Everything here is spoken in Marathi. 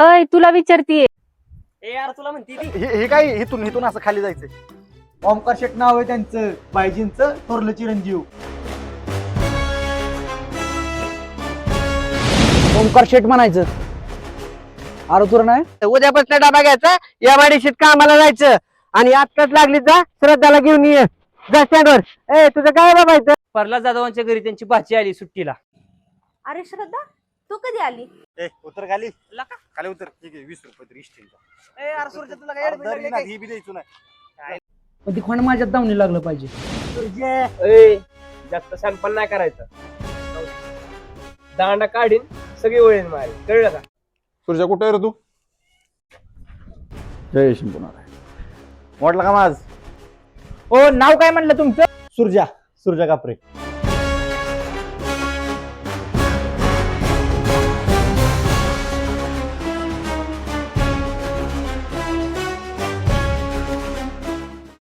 अय तुला विचारतीये. ए यार तुला म्हणती ती. हे हे काय इथून इथून असं खाली जायचंय? ओमकार शेट नाव आहे त्यांचं बायजींचं थोरलं चिरंजीव. ओमकार शेट म्हणायचं. अरे तुला नाही? उद्यापासून डबा घ्यायचा या वाडीशीत कामाला जायचं. आणि आत्ताच लागली जा श्रद्धाला घेऊन ये. जा स्टँडवर. ए तुझं काय बाबायचं परला जाधवांच्या घरी त्यांची भाची आली सुट्टीला. अरे श्रद्धा तू कधी आली? ए उतर खाली. खाली उतर ठीक आहे वीस रुपये तरी इष्टील ही बी द्यायचो नाही. पण ती खोंड माझ्यात दावणी लागलं पाहिजे. जास्त सॅम्पल नाही करायचं. दांडा काढीन सगळी वळीन मारी कळलं का? सुरजा कुठे आहे रे तू? जय शिंपुणार. म्हटलं का माझ? ओ नाव काय म्हणलं तुमचं? सुरजा सुरजा कापरे.